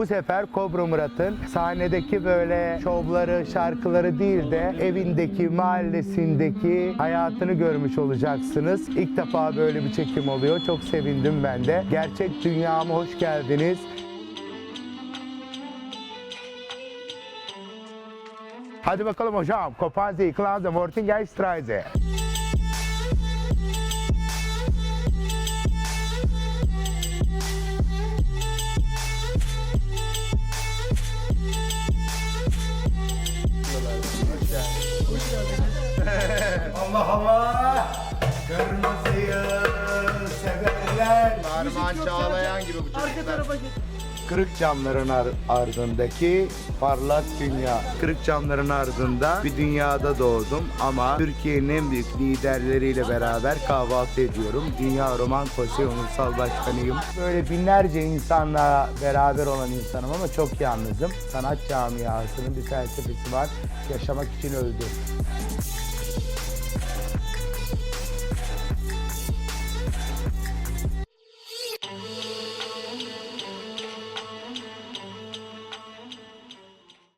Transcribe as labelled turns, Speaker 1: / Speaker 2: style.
Speaker 1: Bu sefer Kobra Murat'ın sahnedeki böyle şovları, şarkıları değil de evindeki, mahallesindeki hayatını görmüş olacaksınız. İlk defa böyle bir çekim oluyor. Çok sevindim ben de. Gerçek dünyama hoş geldiniz. Hadi bakalım hocam. Kopanzi, Klanze, Mortinga, Streise. Hoş geldiniz. Allah Allah. Görmez ya. Armağan Çağlayan gibi bu çocuklar. Kırık camların ar- ardındaki parlak dünya. Kırık camların ardında bir dünyada doğdum ama Türkiye'nin en büyük liderleriyle beraber kahvaltı ediyorum. Dünya Roman Konseyi Onursal Başkanıyım. Böyle binlerce insanla beraber olan insanım ama çok yalnızım. Sanat camiasının bir felsefesi var. Yaşamak için öldüm.